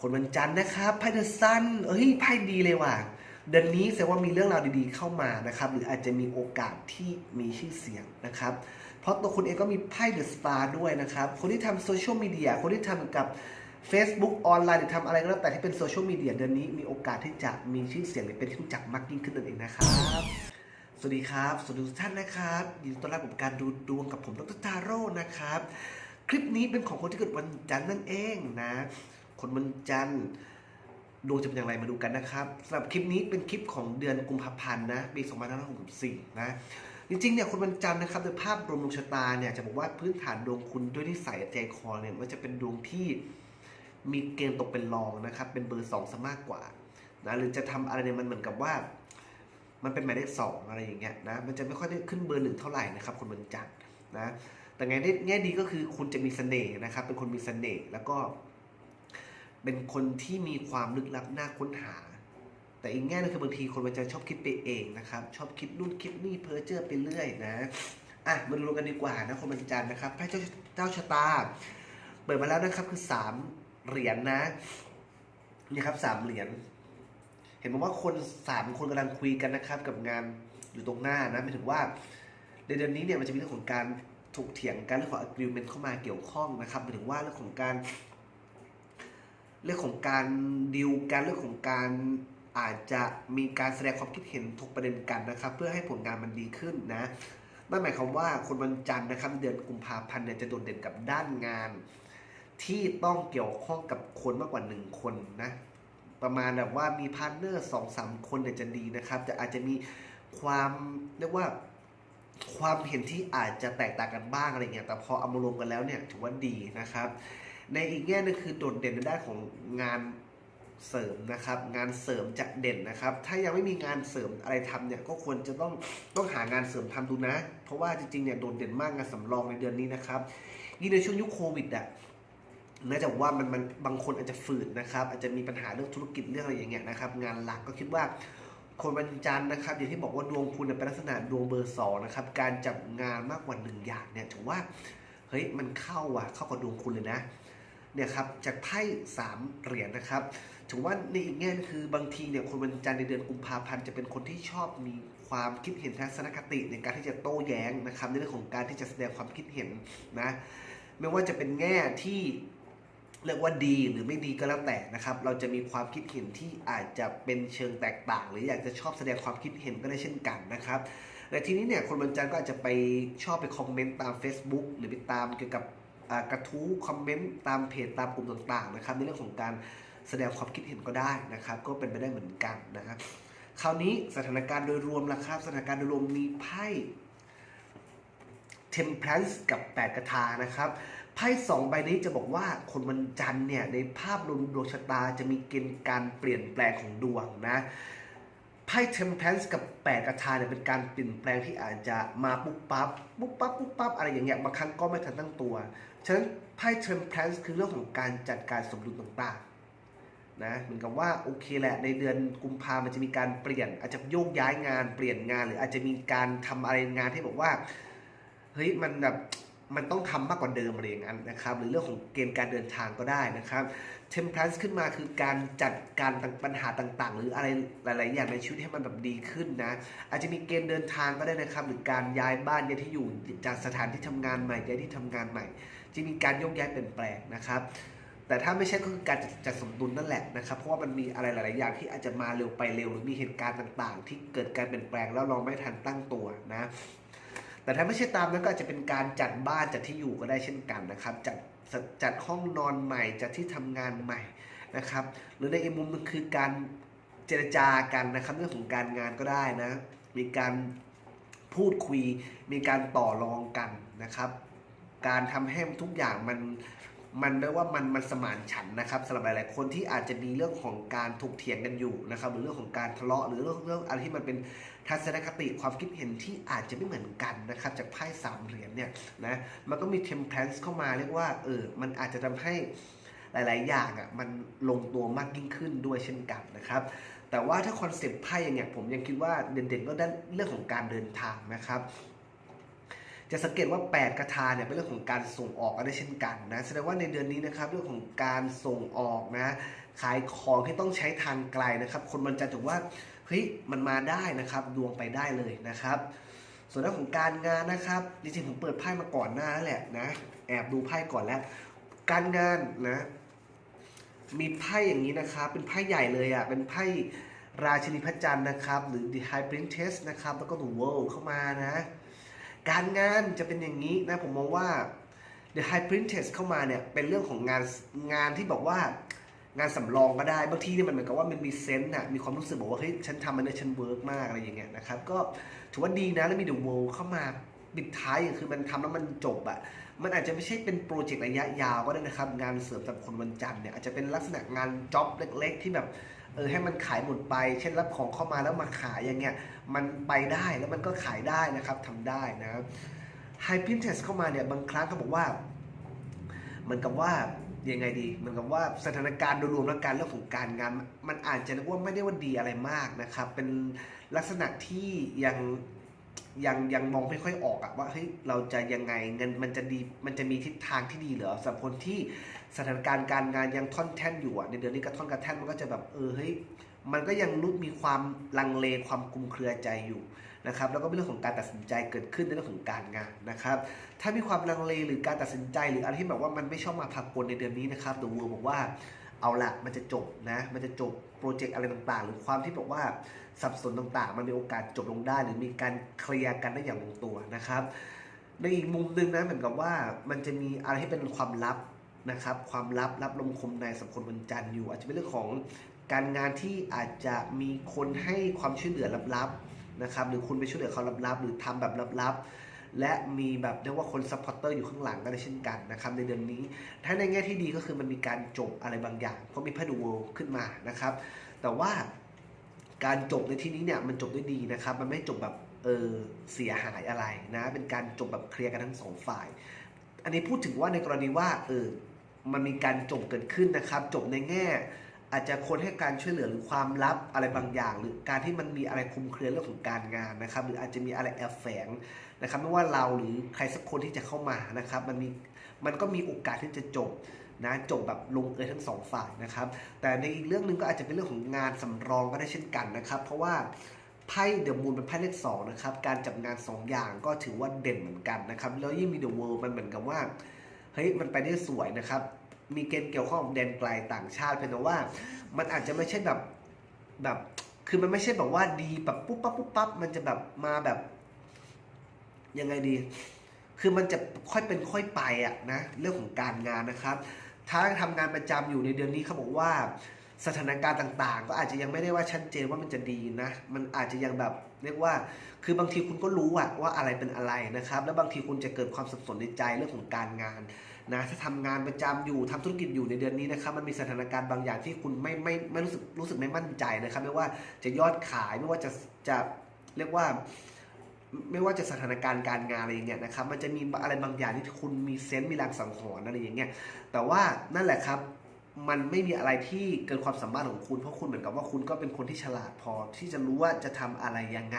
คนวันจันทร์นะครับไพ่เดอะซันเอ้ยไพ่ดีเลยว่ะเดือนนี้แสดงว่ามีเรื่องราวดีๆเข้ามานะครับ หรืออาจจะมีโอกาสที่มีชื่อเสียงนะครับ เพราะตัวคุณเองก็มีไพ่เดอะสตาร์ด้วยนะครับ คนที่ทำโซเชียลมีเดีย คนที่ทำกับ Facebook ออนไลน์หรือทำอะไรก็แล้วแต่ที่เป็นโซเชียลมีเดียเดือนนี้มีโอกาสที่จะมีชื่อเสียงหรือเป็นที่รู้จักมากยิ่งขึ้นนั่นเองนะครับ สวัสดีครับ สวัสดีทุกท่านนะครับ ยินดีต้อนรับกับการดูดวงกับผมดรทาโร่นะครับ คลิปนี้เป็นของคนที่เกิดวันจันทร์นั่นเองนะ คนวันจันทร์ดวงจะเป็นอย่างไรมาดูกันนะครับสำหรับคลิปนี้เป็นคลิปของเดือนกุมภาพันธ์นะปี2564นะจริงๆเนี่ยคนวันจันทร์นะครับโดยภาพรวมดวงชะตาเนี่ยจะบอกว่าพื้นฐานดวงคุณด้วยนิสัยใจคอเนี่ยมันจะเป็นดวงที่มีเกณฑ์ตกเป็นรองนะครับเป็นเบอร์สองซะมากกว่านะหรือจะทำอะไรเนี่ยมันเหมือนกับว่า มันเป็นหมายเลขสองอะไรอย่างเงี้ยนะมันจะไม่ค่อยได้ขึ้นเบอร์หนึ่งเท่าไหร่นะครับคนวันจันทร์นะแต่ไงได้แง่ดีก็คือคุณจะมีเสน่ห์นะครับเป็นคนมีเสน่ห์แล้วก็ เป็นคนที่มีความลึกลับน่าค้นหา แต่อีกแง่นึงคือบางทีคนมันจะชอบคิดไปเองนะครับ ชอบคิดนู่นคิดนี่เพ้อเจ้อไปเรื่อยนะอะมาดูกันดีกว่านะคนวันจันทร์นะครับไพ่เจ้าเจ้าชะตา เปิดมาแล้วนะครับคือสามเหรียญนะนี่ครับสามเหรียญเห็นบอกว่าคนสามคนกำลังคุยกันนะครับ กับงานอยู่ตรงหน้านะหมายถึงว่าในเดือนนี้เนี่ยมันจะมีเรื่องของการถกเถียงกันเรื่องของ agreement เข้ามาเกี่ยวข้องนะครับหมายถึงว่าเรื่องของการ เรื่องของการดิวกันเรื่องของการอาจจะมีการแสดงความคิดเห็นถกประเด็นกันนะครับ เพื่อให้ผลงานมันดีขึ้นนะนั่นหมายความว่าคนวันจันทร์นะครับเดือนกุมภาพันธ์เนี่ยจะโดดเด่นกับด้านงาน ที่ต้องเกี่ยวข้องกับคนมากกว่าหนึ่งคนนะประมาณแบบว่ามีพาร์ทเนอร์สองสามคนเนี่ยจะดีนะครับ จะอาจจะมีความเรียกว่าความเห็นที่อาจจะแตกต่างกันบ้างอะไรเงี้ยแต่พอเอามารวมกันแล้วเนี่ยถือว่าดีนะครับ ในอีกแง่หนึงคือโดดเด่นในด้านของงานเสริมนะครับ งานเสริมจะเด่นนะครับ ถ้ายังไม่มีงานเสริมอะไรทำเนี่ยก็ควรจะต้องต้องหางานเสริมทำดูนะ เพราะว่าจริงๆเนี่ยโดดเด่นมากงานสำรองในเดือนนี้นะครับยิ่งในช่วงยุคโควิดอะน่าจะว่ามันมันบางคนอาจจะฝืนนะครับ อาจจะมีปัญหาเรื่องธุรกิจเรื่องอะไรอย่างเงี้ยนะครับ งานหลักก็คิดว่าคนวันจันทร์นะครับอย่างที่บอกว่าดวงคุณเนี่ยเป็นลักษณะดวงเบอร์สองนะครับ การจับงานมากกว่าหนึ่งอย่างเนี่ยถือว่าเฮ้ยมันเข้าอะเข้ากับดวงคุณเลยนะ เนี่ยครับจากไพ่สามเหรียญนะครับถือว่าในอีกแง่คือบางทีเนี่ยคนวันจันทร์ในเดือนกุมภาพันธ์จะเป็นคนที่ชอบมีความคิดเห็นทัศนคติในการที่จะโต้แย้งนะครับในเรื่องของการที่จะแสดงความคิดเห็นนะไม่ว่าจะเป็นแง่ที่เรียกว่าดีหรือไม่ดีก็แล้วแต่นะครับ เราจะมีความคิดเห็นที่อาจจะเป็นเชิงแตกต่าง หรืออยากจะชอบแสดงความคิดเห็นก็ได้เช่นกันนะครับแต่ทีนี้เนี่ยคนวันจันทร์ก็อาจจะไปชอบไปคอมเมนต์ตาม Facebook หรือไปตามเกี่ยวกับ กระทู้คอมเมนต์ตามเพจตามกลุ่มต่างๆนะครับในเรื่องของการแสดงความคิดเห็นก็ได้นะครับ ก็เป็นไปได้เหมือนกันนะครับคราวนี้สถานการณ์โดยรวมละครับ สถานการณ์โดยรวมมีไพ่ Temperance กับ 8 กระทานะครับไพ่สองใบนี้จะบอกว่าคนวันจันทร์เนี่ยในภาพรวมดวงชะตาจะมีเกณฑ์การเปลี่ยนแปลงของดวงนะ ไพ่ Temperance กับ8กระทาเนี่ยเป็นการเปลี่ยนแปลงที่อาจจะมาปุ๊บปั๊บปุ๊บปั๊บปุ๊บปั๊บอะไรอย่างเงี้ยบางครั้งก็ไม่ทันตั้งตัว ฉะนั้นไพ่ Temperance คือเรื่องของการจัดการสมดุลต่างๆนะเหมือนกับว่าโอเคแหละในเดือนกุมภามันจะมีการเปลี่ยนอาจจะโยกย้ายงานเปลี่ยนงาน หรืออาจจะมีการทำอะไรงานที่บอกว่าเฮ้ยมันแบบ มันต้องทำมากกว่าเดิมอะไรอย่างนั้นนะครับ หรือเรื่องของเกณฑ์การเดินทางก็ได้นะครับ Temperance ขึ้นมาคือการจัดการปัญหาต่างๆ หรืออะไรหลาย ๆ อย่างในชีวิตให้มันแบบดีขึ้นนะ อาจจะมีเกณฑ์เดินทางก็ได้นะครับ หรือการย้ายบ้านย้ายที่อยู่จากสถานที่ทำงานใหม่ย้ายที่ทำงานใหม่ จะมีการยกย้ายเปลี่ยนแปลงนะครับ แต่ถ้าไม่ใช่ก็คือการจัดสมดุลนั่นแหละนะครับ เพราะว่ามันมีอะไรหลาย ๆ อย่างที่อาจจะมาเร็วไปเร็ว หรือมีเหตุการณ์ต่าง ๆ ที่เกิดการเปลี่ยนแปลงแล้วเราไม่ทันตั้งตัวนะ แต่ถ้าไม่ใช่ตามนั้นก็อาจจะเป็นการจัดบ้านจัดที่อยู่ก็ได้เช่นกันนะครับ จัดจัดห้องนอนใหม่จัดที่ทำงานใหม่นะครับ หรือในอีกมุมนึงคือการเจรจากันนะครับเรื่องของการงานก็ได้นะ มีการพูดคุย มีการต่อรองกันนะครับ การทำให้ทุกอย่างมัน มันเรียกว่ามันมันสมานฉันนะครับสำหรับหลายๆคนที่อาจจะมีเรื่องของการถกเถียงกันอยู่นะครับหรือเรื่องของการทะเลาะหรือเรื่องเรื่องอะไรที่มันเป็นทัศนคติความคิดเห็นที่อาจจะไม่เหมือนกันนะครับจากไพ่สามเหรียญเนี่ยนะมันก็มี temperance เข้ามาเรียกว่าเออมันอาจจะทำให้หลาย ๆ อย่างอะมันลงตัวมากยิ่งขึ้นด้วยเช่นกันนะครับแต่ว่าถ้าคอนเซปต์ไพ่อย่างเงี้ยผมยังคิดว่าเด่นๆก็ด้านเรื่องของการเดินทางนะครับ จะสังเกตว่า 8 กระทาเนี่ยเป็นเรื่องของการส่งออกก็ได้เช่นกันนะแสดงว่าในเดือนนี้นะครับเรื่องของการส่งออกนะขายของที่ต้องใช้ทางไกลนะครับ คนมันจะถือว่าเฮ้ยมันมาได้นะครับดวงไปได้เลยนะครับ ส่วนเรื่องของการงานนะครับจริงๆผมเปิดไพ่มาก่อนหน้าแล้วแหละนะแอบดูไพ่ก่อนแล้ว การงานนะมีไพ่อย่างนี้นะครับเป็นไพ่ใหญ่เลยอะเป็นไพ่ราชินีพระจันทร์นะครับ หรือ The High Princess นะครับ แล้วก็ The World เข้ามานะ การงานจะเป็นอย่างนี้นะผมมองว่า The High Princess เข้ามาเนี่ยเป็นเรื่องของงานงานที่บอกว่างานสำรองก็ได้บางทีเนี่ยมันเหมือนกับว่ามันมีเซนส์อะมีความรู้สึกบอกว่าเฮ้ยฉันทำมันเนี่ยฉันเวิร์กมากอะไรอย่างเงี้ยนะครับก็ถือว่าดีนะแล้วมี The World เข้ามาปิดท้ายคือมันทำแล้วมันจบอะมันอาจจะไม่ใช่เป็นโปรเจกต์ระยะยาวก็ได้นะครับ งานเสริมสำหรับคนวันจันทร์เนี่ยอาจจะเป็นลักษณะงานจ็อบเล็ก ๆ ที่แบบ เออให้มันขายหมดไป เช่นรับของเข้ามาแล้วมาขายอย่างเงี้ยมันไปได้แล้วมันก็ขายได้นะครับทำได้นะไฮพินเทสเข้ามาเนี่ยบางครั้งเขาบอกว่าเหมือนกับว่ายังไงดีเหมือนกับว่าสถานการณ์โดยรวมและการเรื่องของการงาน มันอาจจะเรียกว่าไม่ได้ว่าดีอะไรมากนะครับ เป็นลักษณะที่ยังยังยังมองไม่ค่อยออกอะว่าเฮ้ยเราจะยังไงเงินมันจะดีมันจะมีทิศทางที่ดีเหรอสำหรับคนที่ สถานการณ์การงานยังท่อนแท่นอยู่ในเดือนนี้กระท่อนกระแท่นมันก็จะแบบเออเฮ้ยมันก็ยังรู้มีความลังเลความคลุมเครือใจอยู่นะครับแล้วก็เป็นเรื่องของการตัดสินใจเกิดขึ้นในเรื่องของการงานนะครับ ถ้ามีความลังเลหรือการตัดสินใจหรืออะไรที่แบบว่ามันไม่ชอบมาพากลในเดือนนี้นะครับตัววัวบอกว่าเอาละมันจะจบนะมันจะจบโปรเจกต์อะไรต่างๆ หรือความที่บอกว่าสับสนต่างๆ มันมีโอกาสจบลงได้ หรือมีการเคลียร์กันได้อย่างลงตัวนะครับ ในอีกมุมหนึ่งนะเหมือนกับว่ามันจะมีอะไรที่เป็นความลับ นะครับความลับลับลมคมในสังคมวันจันทร์อยู่ อาจจะเป็นเรื่องของการงานที่อาจจะมีคนให้ความช่วยเหลือลับๆนะครับหรือคุณไปช่วยเหลือเขาลับๆหรือทำแบบลับๆ และมีแบบเรียกว่าคนซัพพอร์เตอร์อยู่ข้างหลังก็ได้เช่นกันนะครับในเดือนนี้ ถ้าในแง่ที่ดีก็คือมันมีการจบอะไรบางอย่าง เพราะมีพระดูโวขึ้นมานะครับ แต่ว่าการจบในที่นี้เนี่ยมันจบด้วยดีนะครับ มันไม่จบแบบเออเสียหายอะไรนะ เป็นการจบแบบเคลียร์กันทั้งสองฝ่าย อันนี้พูดถึงว่าในกรณีว่าเออ มันมีการจบเกิดขึ้นนะครับ จบในแง่ อาจจะคนให้การช่วยเหลือหรือความลับอะไรบางอย่าง หรือการที่มันมีอะไรคุมเครือเรื่องของการงานนะครับ หรืออาจจะมีอะไรแอบแฝงนะครับ ไม่ว่าเราหรือใครสักคนที่จะเข้ามานะครับ มันมีมันก็มีโอกาสที่จะจบนะจบแบบลงเอยทั้งสองฝ่ายนะครับ แต่ในอีกเรื่องหนึ่งก็อาจจะเป็นเรื่องของงานสำรองก็ได้เช่นกันนะครับ เพราะว่าไพ่เดอะมูนเป็นไพ่เลขสองนะครับ การจับงาน 2 อย่างก็ถือว่าเด่นเหมือนกันนะครับ แล้วยิ่งมีเดอะเวิลด์มันเหมือนกับว่า เฮ้ยมันไปได้สวยนะครับ มีเกณฑ์เกี่ยวข้องกับแดนไกลต่างชาติเพียงแต่ว่า มันอาจจะไม่ใช่แบบแบบคือมันไม่ใช่แบบว่าดีแบบปุ๊บปั๊บปุ๊บปั๊บมันจะแบบมาแบบยังไงดี คือมันจะค่อยเป็นค่อยไปอะนะเรื่องของการงานนะครับ ถ้าทำงานประจำอยู่ในเดือนนี้เขาบอกว่าสถานการณ์ต่างๆ ก็อาจจะยังไม่ได้ว่าชัดเจนว่ามันจะดีนะ มันอาจจะยังแบบ เรียกว่าคือบางทีคุณก็รู้อะว่าอะไรเป็นอะไรนะครับ แล้วบางทีคุณจะเกิดความสับสนในใจเรื่องของการงานนะถ้าทำงานประจำอยู่ทำธุรกิจอยู่ในเดือนนี้นะครับมันมีสถานการณ์บางอย่างที่คุณไม่ไม่ไม่รู้สึกรู้สึกไม่มั่นใจนะครับ ไม่ว่าจะยอดขายไม่ว่าจะจะเรียกว่าไม่ว่าจะสถานการณ์การงานอะไรอย่างเงี้ยนะครับ มันจะมีอะไรบางอย่างที่คุณมีเซนส์มีแรงสังหรณ์อะไรอย่างเงี้ย แต่ว่านั่นแหละครับ มันไม่มีอะไรที่เกินความสามารถของคุณเพราะคุณเหมือนกับว่าคุณก็เป็นคนที่ฉลาดพอที่จะรู้ว่าจะทำอะไรยังไง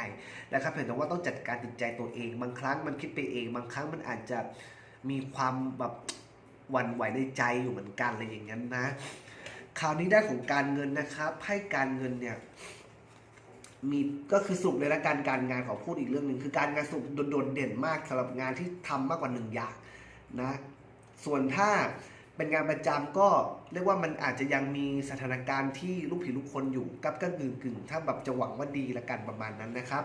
นะครับเพียงแต่ว่าต้องจัดการจิตใจตัวเอง บางครั้งมันคิดไปเอง บางครั้งมันอาจจะมีความแบบหวั่นไหวในใจอยู่เหมือนกันอะไรอย่างนั้นนะ คราวนี้ได้ของการเงินนะครับให้การเงินเนี่ยมีก็คือสรุปเลยละการการงานขอพูดอีกเรื่องหนึ่งคือการงานสรุปโดดเด่นมากสำหรับงานที่ทำมากกว่าหนึ่งอย่างนะ ส่วนถ้า เป็นงานประจำก็เรียกว่ามันอาจจะยังมีสถานการณ์ที่ลูกผีลูกคนอยู่กับก็กึ่งกึ่งถ้าแบบจะหวังว่าดีละกันประมาณนั้นนะครับ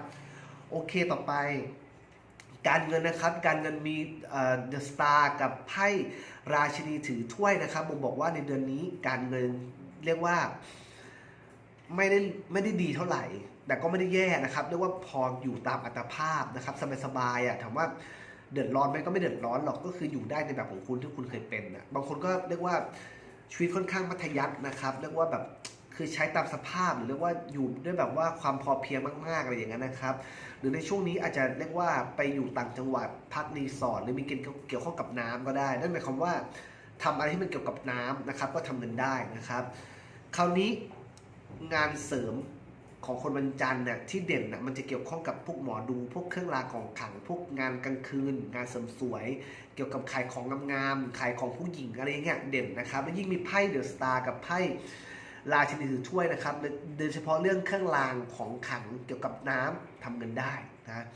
โอเคต่อไป การเงินนะครับ การเงินมีเดอะสตาร์กับไพ่ราชินีถือถ้วยนะครับผมบอกว่าในเดือนนี้การเงินเรียกว่าไม่ได้ไม่ได้ดีเท่าไหร่ แต่ก็ไม่ได้แย่นะครับ เรียกว่าพออยู่ตามอัตภาพนะครับสบายๆอะถามว่า เดือดร้อนไหมก็ไม่เดือดร้อนหรอกก็คืออยู่ได้ในแบบของคุณที่คุณเคยเป็นนะบางคนก็เรียกว่าชีวิตค่อนข้างมัธยัสถ์นะครับเรียกว่าแบบคือใช้ตามสภาพหรือเรียกว่าอยู่ด้วยแบบว่าความพอเพียงมากๆอะไรอย่างนั้นนะครับ หรือในช่วงนี้อาจจะเรียกว่าไปอยู่ต่างจังหวัดพักรีสอร์ทหรือมีเกณฑ์เกี่ยวข้องกับน้ำก็ได้ นั่นหมายความว่าทำอะไรที่มันเกี่ยวกับน้ำนะครับ ก็ทำเงินได้นะครับ คราวนี้งานเสริม ของคนวันจันทร์น่ะที่เด่นน่ะมันจะเกี่ยวข้องกับพวกหมอดู พวกเครื่องรางของขลังพวกงานกลางคืน งานเสริมสวย เกี่ยวกับขายของงามๆขายของผู้หญิงอะไรเงี้ยเด่นนะครับแล้วยิ่งมีไพ่เดอะสตาร์กับไพ่ราชินีถือถ้วยนะครับโดยเฉพาะเรื่องเครื่องรางของขลังเกี่ยวกับน้ำทำเงินได้นะ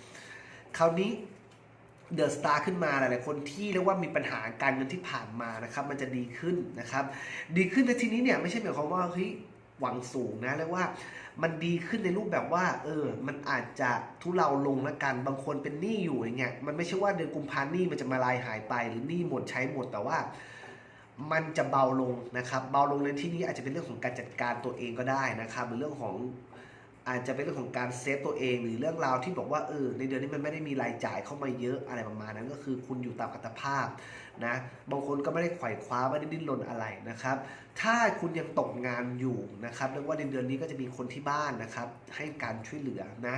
คราวนี้เดอะสตาร์ขึ้นมาหลายๆคนที่เรียกว่ามีปัญหาการเงินที่ผ่านมานะครับ มันจะดีขึ้นนะครับ ดีขึ้นในทีนี้เนี่ยไม่ใช่หมายความว่าเฮ้ย หวังสูงนะเรียกว่ามันดีขึ้นในรูปแบบว่า เออ มันอาจจะทุเลาลงละกัน บางคนเป็นหนี้อยู่อย่างเงี้ยมันไม่ใช่ว่าเดือนกุมภาหนี้มันจะมาลายหายไป หรือหนี้หมดใช้หมดแต่ว่า มันจะเบาลงนะครับ เบาลงในที่นี้อาจจะเป็นเรื่องของการจัดการตัวเองก็ได้นะครับหรือเรื่องของ อาจจะเป็นเรื่องของการเซฟตัวเองหรือเรื่องราวที่บอกว่าเออในเดือนนี้มันไม่ได้มีรายจ่ายเข้ามาเยอะอะไรประมาณนั้นก็คือคุณอยู่ตามอัตภาพนะบางคนก็ไม่ได้ไขว่คว้าไม่ได้ดิ้นรนอะไรนะครับ ถ้าคุณยังตกงานอยู่นะครับเรียกว่าในเดือนนี้ก็จะมีคนที่บ้านนะครับให้การช่วยเหลือนะ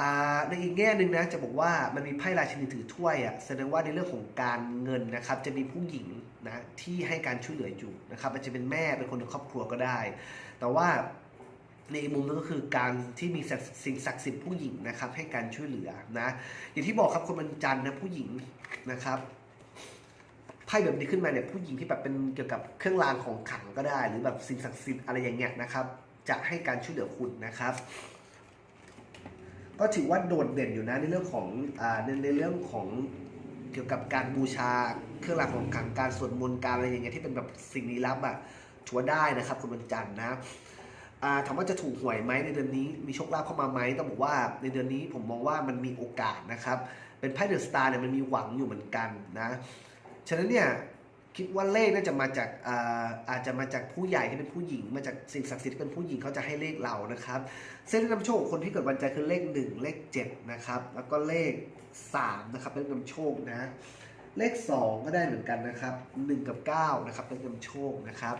อ่าในอีกแง่หนึ่งนะจะบอกว่ามันมีไพ่ราชินีถือถ้วยอะแสดงว่าในเรื่องของการเงินนะครับจะมีผู้หญิงนะที่ให้การช่วยเหลืออยู่นะครับอาจจะเป็นแม่เป็นคนในครอบครัวก็ได้ แต่ว่า ในอีกมุมนึงก็คือการที่มีสิ่งศักดิ์สิทธิ์ผู้หญิงนะครับ ให้การช่วยเหลือนะอย่างที่บอกครับคนบรรจันนะผู้หญิงนะครับไพ่แบบนี้ขึ้นมาเนี่ยผู้หญิงที่แบบเป็นเกี่ยวกับเครื่องรางของขลังก็ได้ หรือแบบสิ่งศักดิ์สิทธิ์อะไรอย่างเงี้ยนะครับ จะให้การช่วยเหลือคุณนะครับ ก็ถือว่าโดดเด่นอยู่นะในเรื่องของอ่าในในเรื่องของเกี่ยวกับการบูชาเครื่องรางของขลังการสวดมนต์การอะไรอย่างเงี้ยที่เป็นแบบสิ่งลี้ลับอะถือว่าได้นะครับคุณบรรจันนะ ถามว่าจะถูกหวยไหมในเดือนนี้มีโชคลาภเข้ามาไหมต้องบอกว่าในเดือนนี้ผมมองว่ามันมีโอกาสนะครับ เป็นไพ่เดอะสตาร์เนี่ยมันมีหวังอยู่เหมือนกันนะฉะนั้นเนี่ยคิดว่าเลขน่าจะมาจากอาอาจจะมาจากผู้ใหญ่ที่เป็นผู้หญิง มาจากสิ่งศักดิ์สิทธิ์ที่เป็นผู้หญิงเขาจะให้เลขเรานะครับ เส้นนำโชคคนที่เกิดวันจันทร์คือเลข 1 เลข7นะครับแล้วก็เลข3นะครับเป็นนำโชคนะเลข 2 ก็ได้เหมือนกันนะครับ 1 กับ9นะครับเป็นนำโชคนะครับ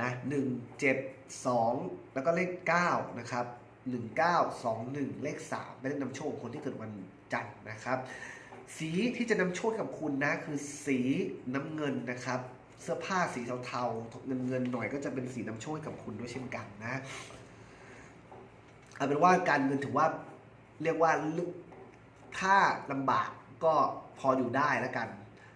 นะ1 7 2แล้วก็เลข9นะครับ1 9 2 1เลข3เป็นเลขนำโชคของคนที่เกิดวันจันทร์นะครับ สีที่จะนำโชคกับคุณนะคือสีน้ำเงินนะครับ เสื้อผ้าสีเทาๆเงินเงินหน่อยก็จะเป็นสีน้ำโชคกับคุณด้วยเช่นกันนะเอาเป็นว่าการเงินถือว่าเรียกว่าลึกถ้าลำบากก็พออยู่ได้แล้วกัน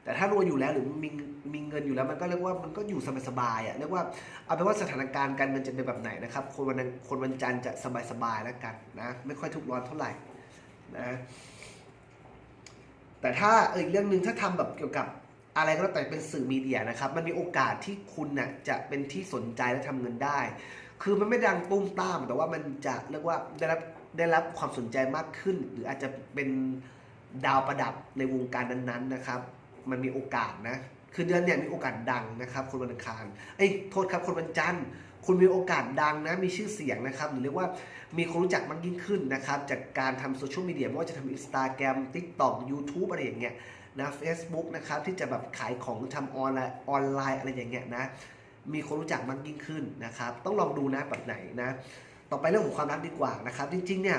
แต่ถ้ารวยอยู่แล้วหรือมีมีเงินอยู่แล้วมันก็เรียกว่ามันก็อยู่สบายๆอะเรียกว่าเอาเป็นว่าสถานการณ์การเงินจะเป็นแบบไหนนะครับ คนวันคนวันจันทร์จะสบายๆแล้วกันนะไม่ค่อยทุกร้อนเท่าไหร่นะแต่ถ้าเอออีกเรื่องหนึ่งถ้าทำแบบเกี่ยวกับอะไรก็แล้วแต่เป็นสื่อมีเดียนะครับ มันมีโอกาสที่คุณน่ะจะเป็นที่สนใจและทำเงินได้ คือมันไม่ดังตุ้มตาม แต่ว่ามันจะเรียกว่าได้รับได้รับความสนใจมากขึ้น หรืออาจจะเป็นดาวประดับในวงการนั้นๆนะครับ มันมีโอกาสนะ คือเดือนเนี่ยมีโอกาสดังนะครับ คนวันอังคารเอ้ยโทษครับคนวันจันทร์คุณมีโอกาสดังนะ มีชื่อเสียงนะครับ หรือเรียกว่ามีคนรู้จักมากยิ่งขึ้นนะครับ จากการทำโซเชียลมีเดียไม่ว่าจะทำอินสตาแกรมทิกตอกยูทูบอะไรอย่างเงี้ยนะ Facebook นะครับ ที่จะแบบขายของทำออนไลน์ออนไลน์อะไรอย่างเงี้ยนะ มีคนรู้จักมากยิ่งขึ้นนะครับ ต้องลองดูนะแบบไหนนะ ต่อไปเรื่องของความรักดีกว่านะครับ จริงๆเนี่ย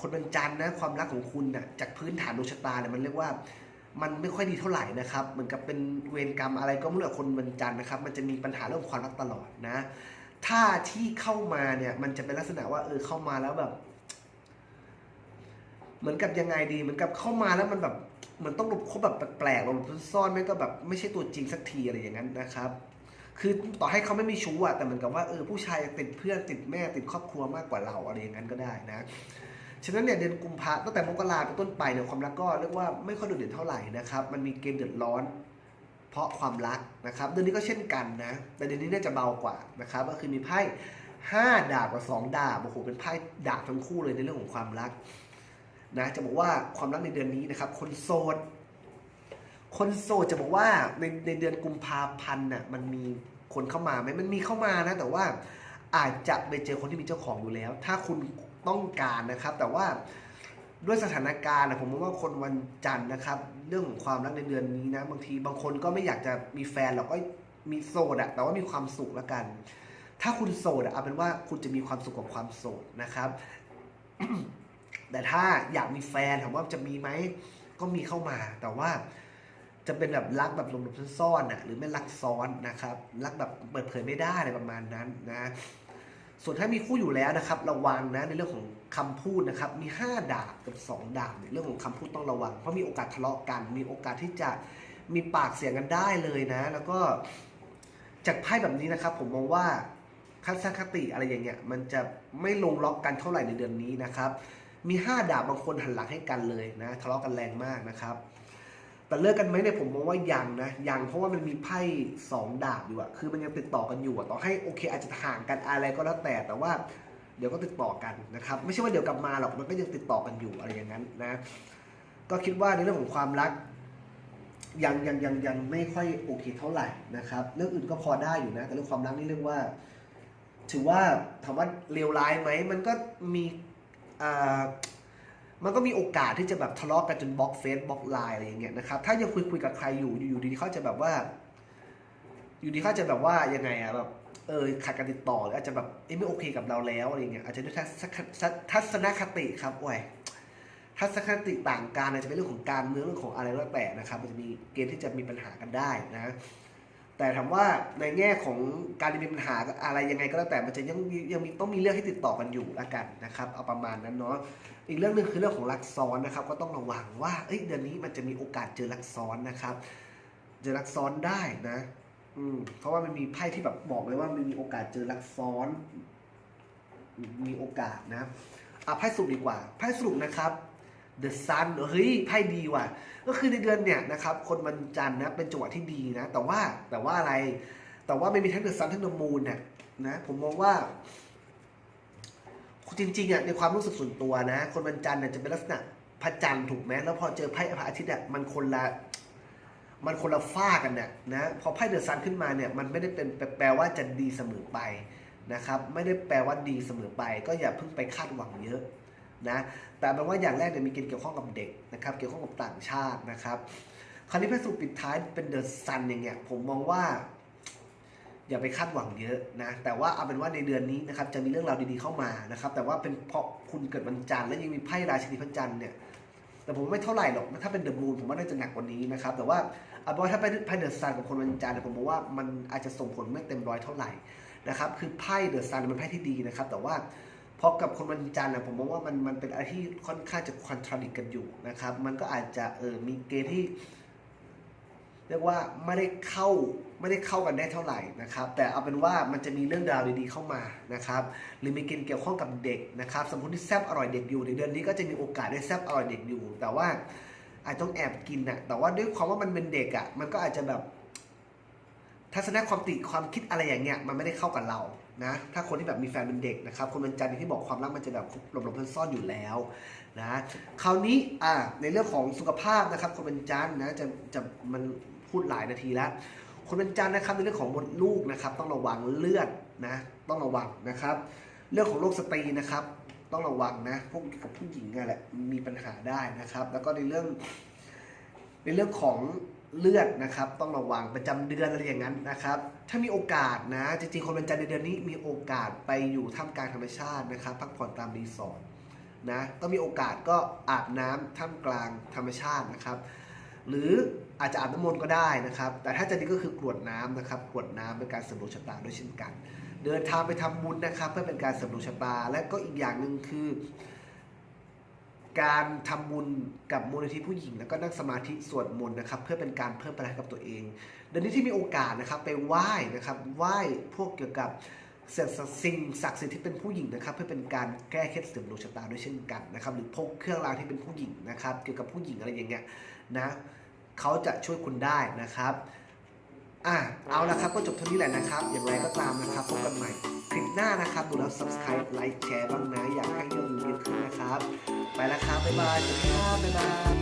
คนเป็นจันทร์นะความรักของคุณน่ะจากพื้นฐานดวงชะตาเนี่ยมันเรียกว่า มันไม่ค่อยดีเท่าไหร่นะครับ เหมือนกับเป็นเวรกรรมอะไรก็ไม่รู้คนวันจันทร์นะครับ มันจะมีปัญหาเรื่องความรักตลอดนะ ถ้าที่เข้ามาเนี่ยมันจะเป็นลักษณะว่าเออเข้ามาแล้วแบบ เหมือนกับยังไงดี เหมือนกับเข้ามาแล้วมันแบบเหมือนต้องหลบคบแบบแปลกๆหลบซ่อนไม่ก็แบบไม่ใช่ตัวจริงสักทีอะไรอย่างนั้นนะครับ คือต่อให้เขาไม่มีชู้อะแต่เหมือนกับว่าเออผู้ชายติดเพื่อนติดแม่ติดครอบครัวมากกว่าเราอะไรอย่างนั้นก็ได้นะ ฉะนั้นเนี่ยเดือนกุมภาตั้งแต่มกราเป็นต้นไปเนี่ยความรักก็เรียกว่าไม่ค่อยโดดเด่นเท่าไหร่นะครับมันมีเกณฑ์เดือดร้อน เพราะความรักนะครับเดือนนี้ก็เช่นกันนะแต่เดือนนี้น่าจะเบากว่านะครับก็คือมีไพ่ห้าดาบกับสองดาบโอ้โหเป็นไพ่ดาบทั้งคู่เลยในเรื่องของความรักนะจะบอกว่าความรักในเดือนนี้นะครับ คนโสดคนโสดจะบอกว่าในในเดือนกุมภาพันธ์น่ะมันมีคนเข้ามาไหมมันมีเข้ามานะแต่ว่าอาจจะไปเจอคนที่มีเจ้าของอยู่แล้ว ถ้าคุณ ต้องการนะครับ แต่ว่าด้วยสถานการณ์นะผมมองว่าคนวันจันทร์นะครับ เรื่องของความรักในเดือนนี้นะบางทีบางคนก็ไม่อยากจะมีแฟนหรอกก็มีโสดอะแต่ว่ามีความสุขแล้วกัน ถ้าคุณโสดอะเอาเป็นว่าคุณจะมีความสุขกับความโสดนะครับ แต่ถ้าอยากมีแฟนถามว่าจะมีไหมก็มีเข้ามา แต่ว่าจะเป็นแบบรักแบบหลบๆซ่อนๆน่ะหรือไม่รักซ้อนนะครับ รักแบบเปิดเผยไม่ได้อะไรประมาณนั้นนะ ส่วนถ้ามีคู่อยู่แล้วนะครับ ระวังนะในเรื่องของคำพูดนะครับ มี 5 ดาบกับ 2 ดาบเนี่ยเรื่องของคำพูดต้องระวัง เพราะมีโอกาสทะเลาะกัน มีโอกาสที่จะมีปากเสียงกันได้เลยนะ แล้วก็จากไพ่แบบนี้นะครับ ผมมองว่าทัศคติอะไรอย่างเงี้ยมันจะไม่ลงล็อกกันเท่าไหร่ในเดือนนี้นะครับ มี 5 ดาบบางคนหันหลังให้กันเลยนะทะเลาะกันแรงมากนะครับ แต่เลิกกันไหมเนี่ยผมมองว่ายังนะยังเพราะว่ามันมีไพ่สองดาบอยู่อะคือมันยังติดต่อกันอยู่อะต่อให้โอเคอาจจะห่างกันอะไรก็แล้วแต่แต่ว่าเดี๋ยวก็ติดต่อกันนะครับไม่ใช่ว่าเดี๋ยวกลับมาหรอกมันก็ยังติดต่อกันอยู่อะไรอย่างนั้นนะ ก็คิดว่าในเรื่องของความรักยังยังยังยังไม่ค่อยโอเคเท่าไหร่นะครับเรื่องอื่นก็พอได้อยู่นะแต่เรื่องความรักนี่เรียกว่า ถือว่าถามว่าเลวร้ายไหมมันก็มีอ่า มันก็มีโอกาสที่จะแบบทะเลาะกันจนบล็อกเฟซบล็อกไลน์อะไรอย่างเงี้ยนะครับ ถ้ายังคุยคุยกับใครอยู่อยู่ดีๆเขาจะแบบว่า อยู่ดีเขาจะแบบว่ายังไงอะแบบเออขาดการติดต่อหรืออาจจะแบบเอ้ไม่โอเคกับเราแล้วอะไรเงี้ยอาจจะด้วยทัศนคติครับโอ้ยทัศนคติต่างกันอาจจะเป็นเรื่องของการเมืองเรื่องของอะไรก็แล้วแต่นะครับ มันจะมีเกณฑ์ที่จะมีปัญหากันได้นะแต่ถามว่าในแง่ของการมีปัญหาอะไรยังไงก็แล้วแต่มันจะยังยังมีต้องมีเรื่องให้ติดต่อกันอยู่ละกันนะครับ เอาประมาณนั้นเนาะ อีกเรื่องหนึ่งคือเรื่องของรักซ้อนนะครับก็ต้องระวังว่าเอ้ยเดือนนี้มันจะมีโอกาสเจอรักซ้อนนะครับ เจอรักซ้อนได้นะอืมเพราะว่ามันมีไพ่ที่แบบบอกเลยว่ามันมีโอกาสเจอรักซ้อน มีโอกาสนะอะไพ่สรุปดีกว่าไพ่สรุปนะครับ The Sun เฮ้ยไพ่ดีว่ะ ก็คือในเดือนเนี่ยนะครับ คนวันจันทร์นะเป็นจังหวะที่ดีนะ แต่ว่าแต่ว่าอะไร แต่ว่าไม่มีทั้ง The Sun ทั้ง The Moon เนี่ยนะ ผมมองว่า จริงๆอะในความรู้สึกส่วนตัวนะ คนวันจันทร์เนี่ยจะเป็นลักษณะพระจันทร์ถูกไหมแล้วพอเจอไพ่พระอาทิตย์อะมันคนละมันคนละฝ้ากันเนี่ยนะพอไพ่เดอะซันขึ้นมาเนี่ยมันไม่ได้เป็นแปลว่าจะดีเสมอไปนะครับ ไม่ได้แปลว่าดีเสมอไป ก็อย่าเพิ่งไปคาดหวังเยอะนะแต่แปลว่าอย่างแรกเนี่ยมีเกณฑ์เกี่ยวข้องกับเด็กนะครับ เกี่ยวข้องกับต่างชาตินะครับ คราวนี้พระสุปิดท้ายเป็นเดอะซันอย่างเงี้ยผมมองว่า อย่าไปคาดหวังเยอะนะ แต่ว่าเอาเป็นว่าในเดือนนี้นะครับจะมีเรื่องราวดีๆเข้ามานะครับ แต่ว่าเป็นเพราะคุณเกิดวันจันทร์และยังมีไพ่ราชินีพระจันทร์เนี่ยแต่ผมไม่เท่าไหร่หรอกถ้าเป็นเดอะมูนผมว่าน่าจะหนักกว่านี้นะครับ แต่ว่าเอาเป็นว่าถ้าไปไพ่เดอะซันกับคนวันจันทร์เนี่ยผมมองว่ามันอาจจะส่งผลไม่เต็มร้อยเท่าไหร่นะครับคือไพ่เดอะซันเป็นไพ่ที่ดีนะครับ แต่ว่าพอกับคนวันจันทร์นะผมมองว่ามันมันเป็นอะไรที่ค่อนข้างจะคอนทราดิกกันอยู่นะครับ มันก็อาจจะเออมีเกณฑ์ที่ รียกว่าไม่ได้เข้าไม่ได้เข้ากันได้เท่าไหร่นะครับ แต่เอาเป็นว่ามันจะมีเรื่องราวดีๆเข้ามานะครับหรือมีเกณฑ์เกี่ยวข้องกับเด็กนะครับสมมติที่แซบอร่อยเด็กอยู่ในเดือนนี้ก็จะมีโอกาสได้แซบอร่อยเด็กอยู่ แต่ว่าอาจต้องแอบกินนะแต่ว่าด้วยความว่ามันเป็นเด็กอะ่ะมันก็อาจจะแบบทัศนคติความคิดอะไรอย่างเงี้ยมันไม่ได้เข้ากับเรานะถ้าคนที่แบบมีแฟนเป็นเด็กนะครับ คนเป็นจันทร์ที่บอกความรักมันจะแบบหลบๆซ่อนๆอยู่แล้วนะคราวนี้อ่าในเรื่องของสุขภาพนะครับ คนเป็นจันทร์นะจะจะมัน พูดหลายนาทีแล้ว คนเป็นจันทร์นะครับในเรื่องของมดลูกนะครับ ต้องระวังเลือดนะต้องระวังนะครับ เรื่องของโรคสตรีนะครับ ต้องระวังนะพวกกับผู้หญิงอะแหละมีปัญหาได้นะครับ แล้วก็ในเรื่อง ในเรื่องของเลือดนะครับ ต้องระวังประจำเดือนอะไรอย่างนั้นนะครับ ถ้ามีโอกาสนะจริงๆคนเป็นจันทร์ในเดือนนี้มีโอกาสไปอยู่ท่ามกลางธรรมชาตินะครับพักผ่อนตามรีสอร์ทนะต้องมีโอกาสก็อาบน้ำท่ามกลางธรรมชาตินะครับ หรือ อาจจะอาบน้ำมนต์ก็ได้นะครับ แต่ถ้าจะดีก็คือกรวดน้ำนะครับกรวดน้ำเป็นการเสริมดวงชะตาด้วยเช่นกัน เดินทางไปทำบุญนะครับ เพื่อเป็นการเสริมดวงชะตา และก็อีกอย่างหนึ่งคือ การทำบุญกับมูลนิธิผู้หญิง แล้วก็นั่งสมาธิสวดมนต์นะครับ เพื่อเป็นการเพิ่มพลังกับตัวเองเดือนนี้ที่มีโอกาสนะครับไปไหว้นะครับไหว้พวกเกี่ยวกับสิ่งสิ่งศักดิ์สิทธิ์ที่เป็นผู้หญิงนะครับเพื่อเป็นการแก้เคล็ดเสริมดวงชะตาด้วยเช่นกันนะครับหรือพกเครื่องรางที่เป็นผู้หญิงนะครับเกี่ยวกับผู้หญิงอะไรอย่างเงี้ยนะ เขาจะช่วยคุณได้นะครับอะเอาละครับก็จบเท่านี้แหละนะครับ อย่างไรก็ตามนะครับพบกันใหม่คลิปหน้านะครับดูแล้ว subscribe ไลค์แชร์บ้างนะ อยากให้ยอดวิวเยอะขึ้นนะครับ ไปแล้วครับ บ๊ายบายสวัสดีครับบ๊ายบาย